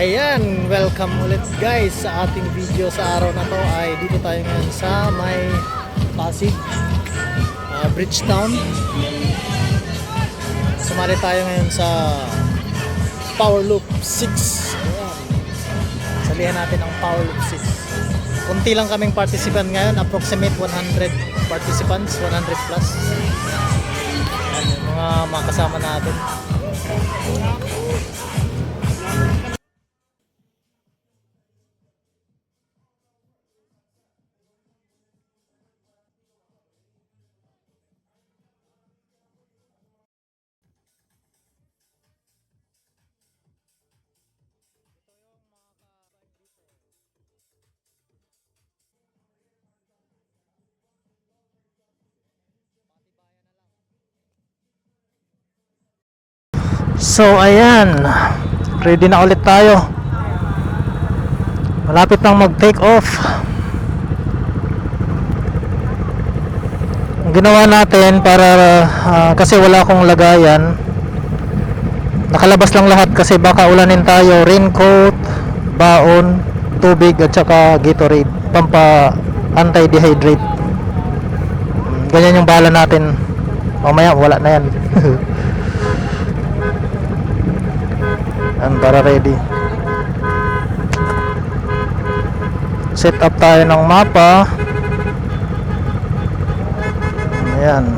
Ayan, welcome ulit guys sa ating video sa araw na to ay dito tayo ngayon sa may Pasig, uh, Bridgetown. Sumali tayo ngayon sa Power Loop 6. Ayan. Salihan natin ang Power Loop 6. Kunti lang kaming participant ngayon, approximate 100 participants, 100 plus. Ayan, yung mga makasama natin. So ayan, ready na ulit tayo. Malapit nang mag-take off. Ang ginawa natin para ah, kasi wala akong lagayan. Nakalabas lang lahat kasi baka ulanin tayo. Raincoat, baon, tubig at saka Gatorade. Pampa anti-dehydrate. Mm, Ganyan yung bala natin. Mamaya wala na yan. Yan, para ready. Set up tayo ng mapa. Ayan.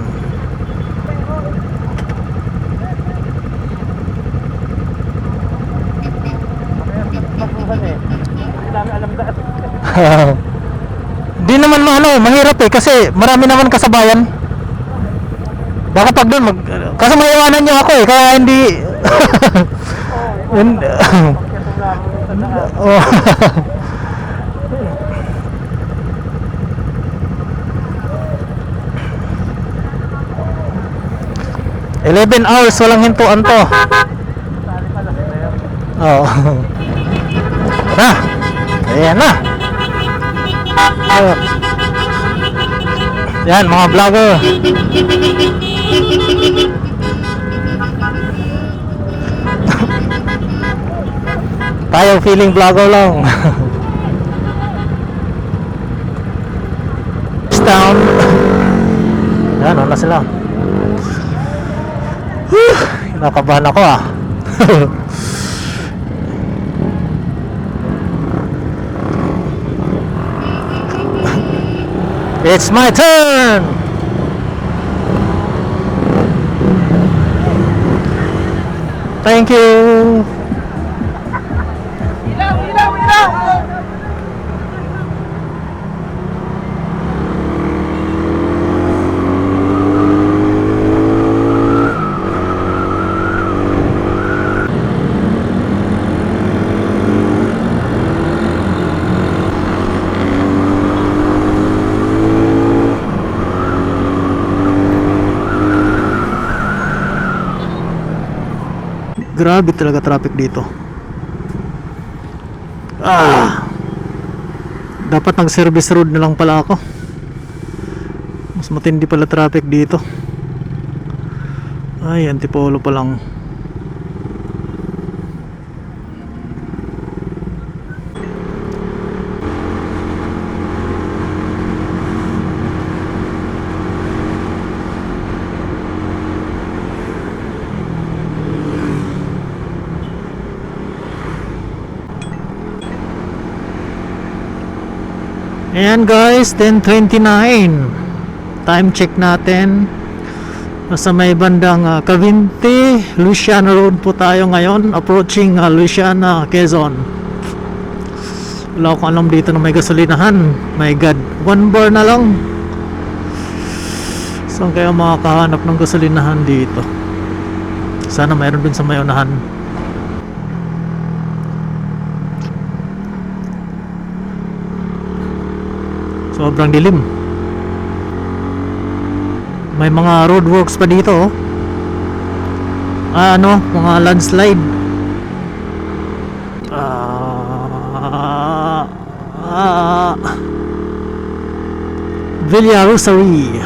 Di naman ano, mahirap eh kasi marami naman kasabayan. Baka pag doon mag kasi may iwanan niyo ako eh kaya hindi Hindi. Oh. Eleven hours walang hintuan to. Oo. na. Ayan na. Oh. Yan mga vlogger. Tayo feeling vlogger lang. Town. Yan, ano na sila. Whew, Nakabahan ako ah. It's my turn! Thank you! Grabe talaga traffic dito. Ah. Dapat nag-service road na lang pala ako. Mas matindi pala traffic dito. Ay, antipolo pa lang. Ayan guys, 10.29 Time check natin. Nasa may bandang uh, Cavinti Luciana Road po tayo ngayon Approaching uh, Luciana, Quezon. Wala akong alam dito na may gasolinahan. My god, one bar na lang. Saan kaya makakahanap ng gasolinahan dito? Sana mayroon dun sa may unahan Sobrang dilim. May mga roadworks pa dito oh. Ah, ano, mga landslide. Ah, ah, Villa Rosary.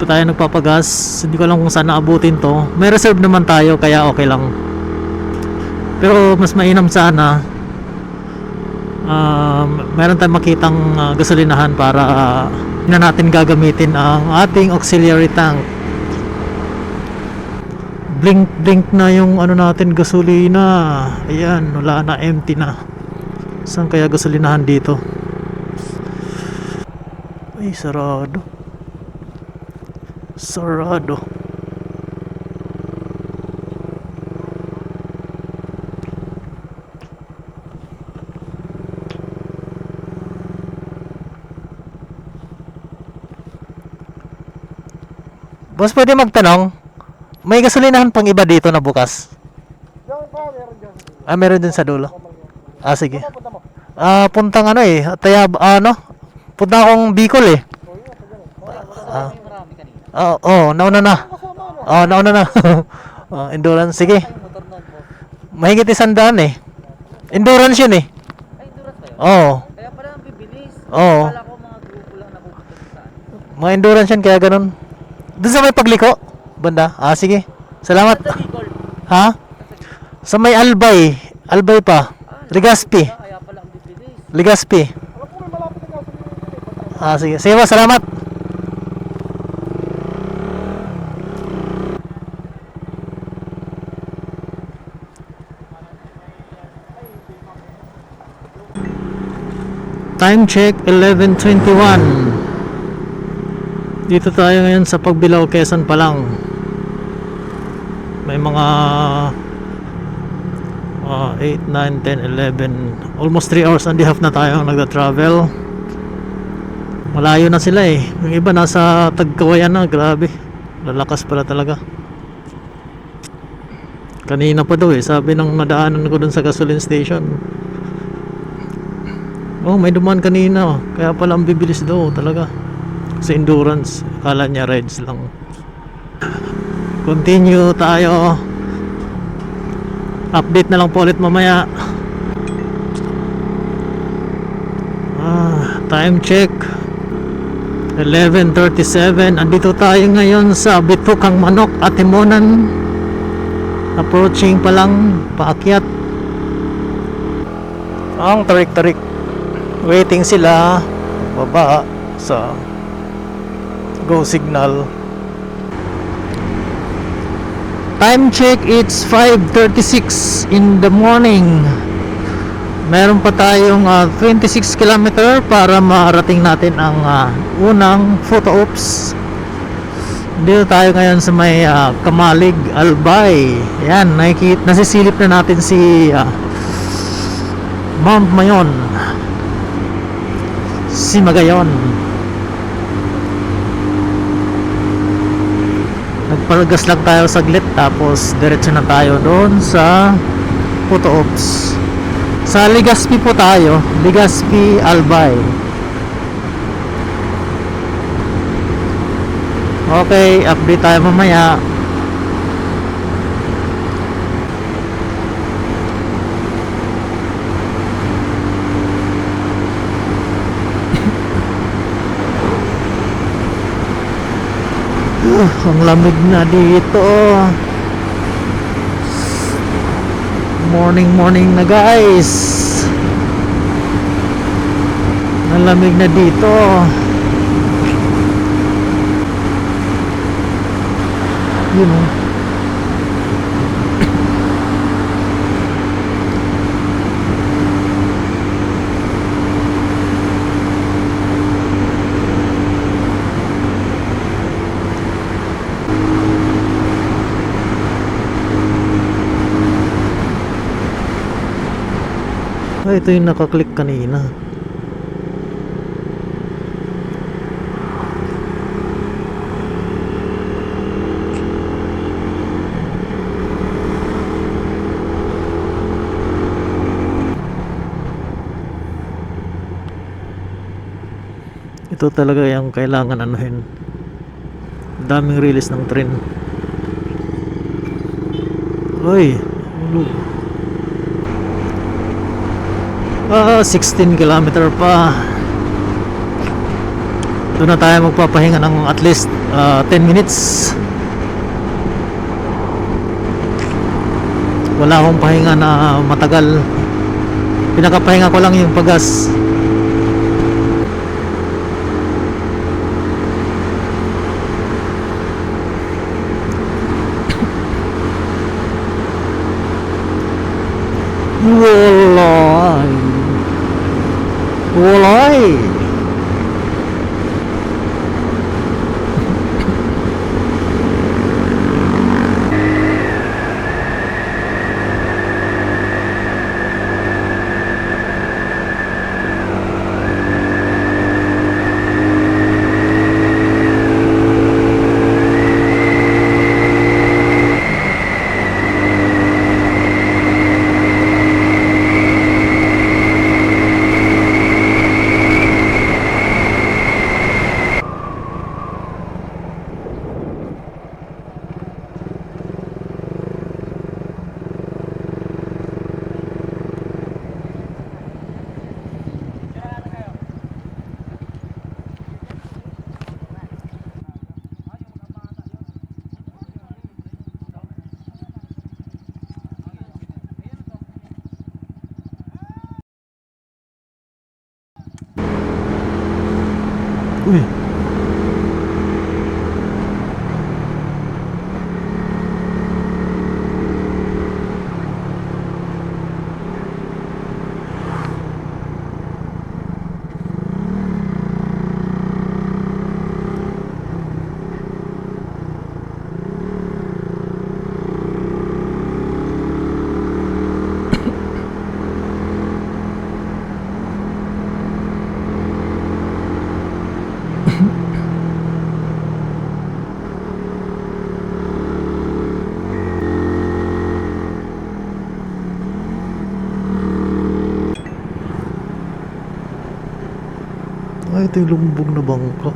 pa tayo nagpapagas. Hindi ko alam kung saan naabutin to. May reserve naman tayo kaya okay lang. Pero mas mainam sana um, meron tayong makitang ah, gasolinahan para ah, na natin gagamitin ang ating auxiliary tank. Blink blink na yung ano natin gasolina. Ayan, wala na empty na. Saan kaya gasolinahan dito? Ay, sarado. Sarado. Boss, pwede magtanong? May gasolinahan pang iba dito na bukas? Ah, meron din sa dulo? Ah, sige. Ano? Ah, puntang ano eh, Tayab, ano? Punta akong Bicol eh. Ah. Oh, oh, nauna na. Ano? Oh, nauna na. oh, endurance, sige. Mahigit isang daan eh. Endurance yun eh. Oo. Kaya pala ang bibilis. Oo. Kala ko mga grupo lang napupunta sa saan. Mga endurance yan, kaya ganun. Doon sa may pagliko, banda. Ah, sige. Salamat. Ha? Sa may Albay. Albay pa. Malapit na gasolina. Ah, sige. Sige ba, salamat. Time check 11:21. Dito tayo ngayon sa Pagbilao, Quezon pa lang. May mga ah, 8, 9, 10, 11 almost 3 hours and a half na tayo nagda-travel malayo na sila eh. Yung iba nasa Tagkawayan na grabe. Lalakas pala talaga. Kanina pa daw eh sabi ng nadaanan ko dun sa gasoline station. Oh may dumaan kanina oh. kaya pala ang bibilis daw talaga sa endurance. Kala niya rides lang. Continue tayo. Update na lang po ulit mamaya. Ah, time check. 11.37 Andito tayo ngayon sa Bitukang Manok at Timonan Approaching pa lang. Paakyat. Ang tarik-tarik. Waiting sila. Baba Sa Go signal Time check It's 5.36 in the morning Meron pa tayong ah, 26 km para marating natin ang ah, unang photo ops. Dito tayo ngayon sa may ah, Kamalig, Albay. Yan, nakikita, nasisilip na natin si ah, Mount Mayon. Si Magayon. Nagpalagas lang tayo saglit tapos diretso na tayo doon sa photo ops. Sa Legazpi po tayo, Legazpi Albay. Okay, update tayo mamaya. Uh, ang lamig na dito. Morning morning na guys. Ang lamig na dito. Yun oh. Ah, ito yung nakaklik kanina. Ito talaga yung kailangan anuhin. Daming release ng train. Uy, ulog. Ah, 16 kilometer pa. Doon na tayo magpapahinga ng at least ah, 10 minutes. Wala akong pahinga na matagal. Pinakapahinga ko lang yung pagas. Walay. Ito yung lumbog na bangka.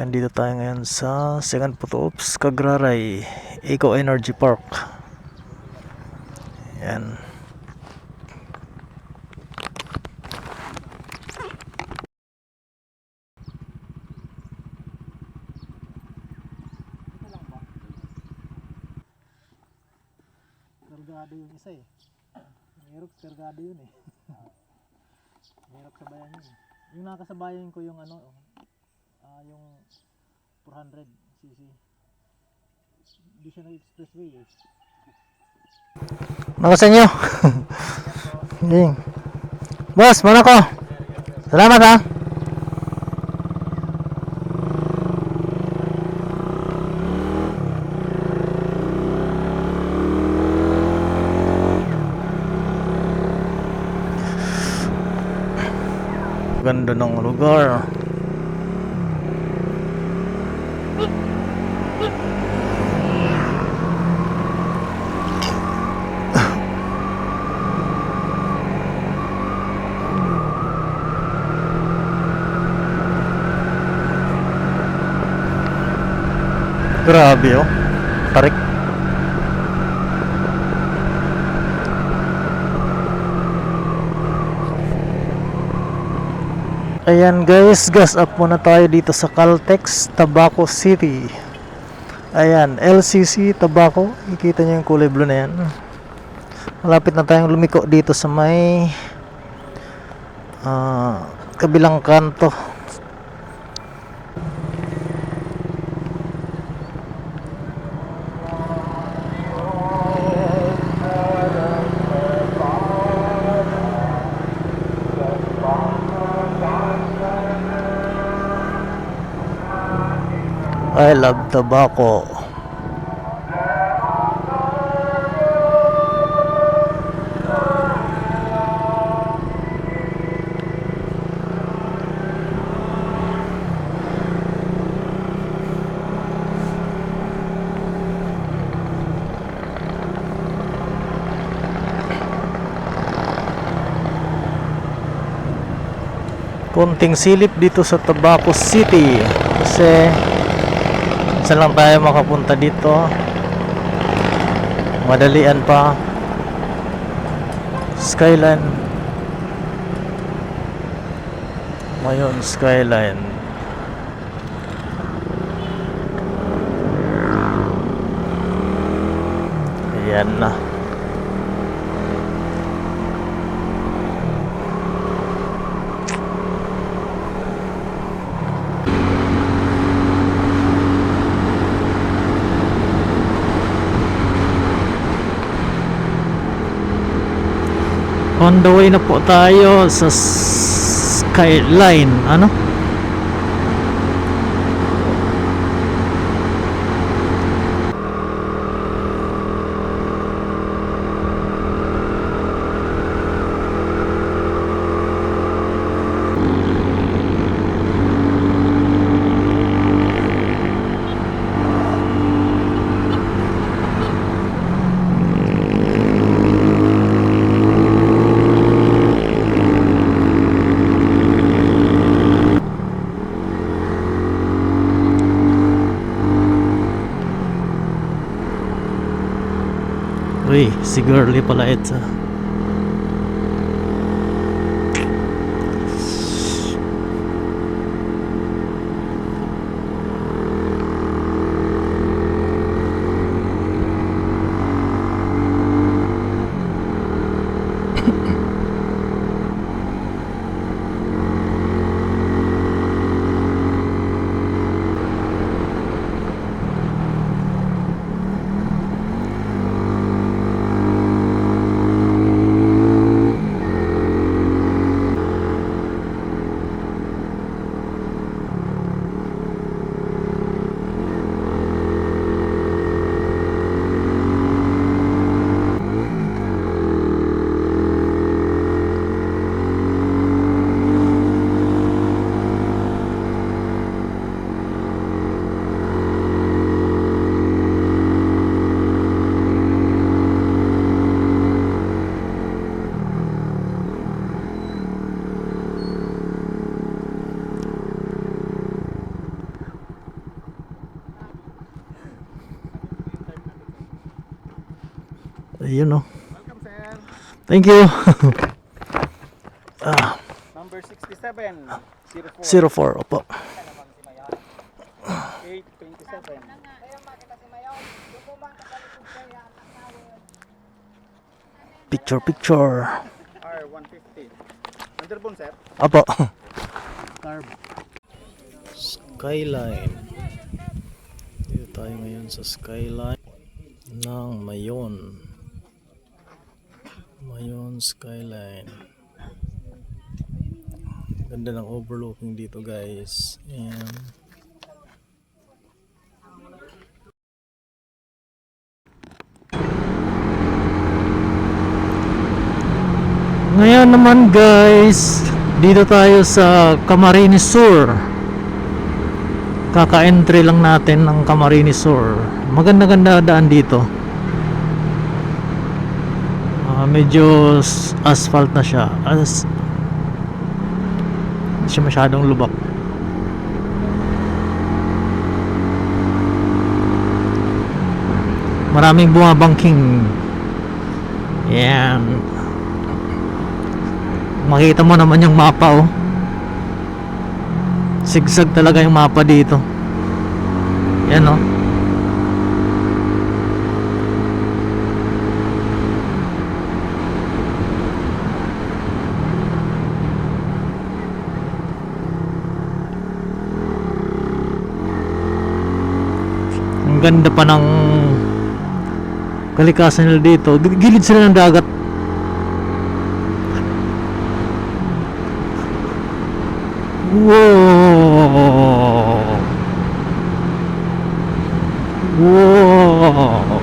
And dito tayo ngayon sa second photo ops Kagraray Eco Energy Park. Yan. Kargado yung isa eh. Mahirap kargado yun eh. Mahirap sabayan yun. Yung nakasabayan ko yung ano, ah yung 400 cc. Hindi siya nag-expressway eh. Nakasan nyo? Hindi. Boss, mana ko? Salamat ha. Ganda ng lugar. Grabe oh. Tarik. Ayan guys, gas up muna tayo dito sa Caltex, Tabaco City. Ayan, LCC Tabaco. Ikita nyo yung kulay blue na yan. Malapit na tayong lumiko dito sa may ah, kabilang kanto. Tobacco. konting silip dito sa Tabaco City kasi saan lang tayo makapunta dito. Madalian pa. Skyline. Ngayon skyline. Ayan na On the way na po tayo sa skyline. Ano? Si girly pala ito. Ayun oh. Welcome, sir. Thank you. ah, Number 67. 04. 04 opo. 827. Picture picture. R150. Underbone, sir. Opo. Carb. Skyline. Dito tayo ngayon sa skyline ng Mayon. Mayon Skyline. Ganda ng overlooking dito guys. Ayan. Ngayon naman guys, dito tayo sa Camarines Sur. Kaka-entry lang natin ng Camarines Sur. Maganda-ganda daan dito. Ah, medyo asphalt na siya. As Hindi siya masyadong lubak. Maraming bumabangking. Yan. Makita mo naman yung mapa oh. Sigsag talaga yung mapa dito. Yan oh. Ang ganda pa ng kalikasan nila dito. Gilid sila ng dagat. Wow! Wow!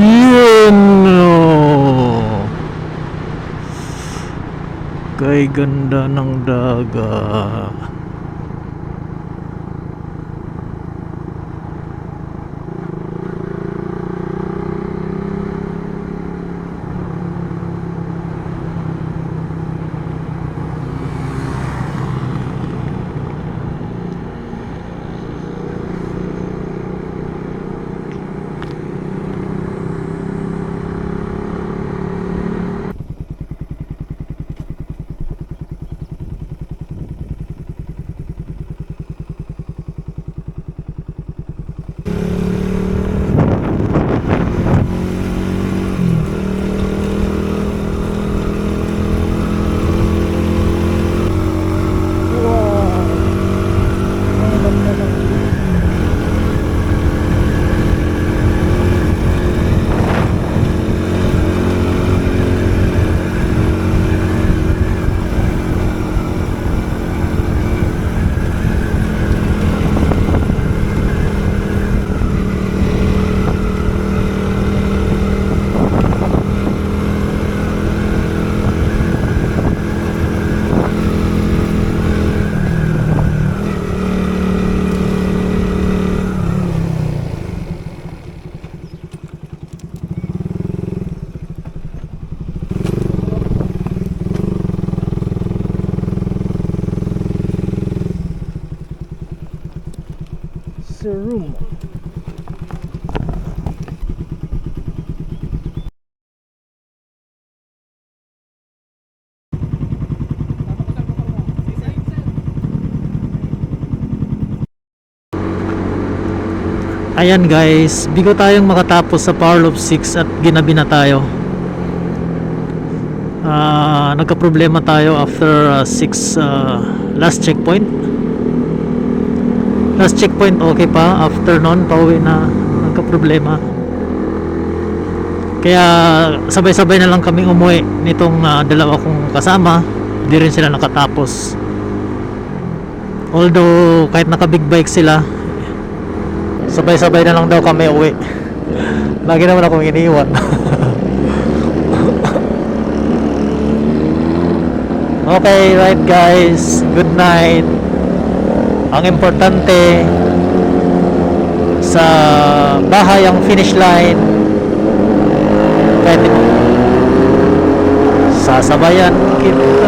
Yun! oh. Kay ganda ng dagat. Serum. Ayan guys, bigo tayong makatapos sa Power Loop 6 at ginabi na tayo. Ah, nagka-problema tayo after 6 last checkpoint. Last checkpoint okay pa, after nun pauwi na nagka-problema. Kaya sabay-sabay na lang kaming umuwi nitong ah, dalawa kong kasama. Hindi rin sila nakatapos. Although kahit naka big bike sila, sabay-sabay na lang daw kami uwi. Lagi naman akong iniwan. okay, right guys. Good night. Ang importante sa bahay ang finish line. Pwede sasabayan kita.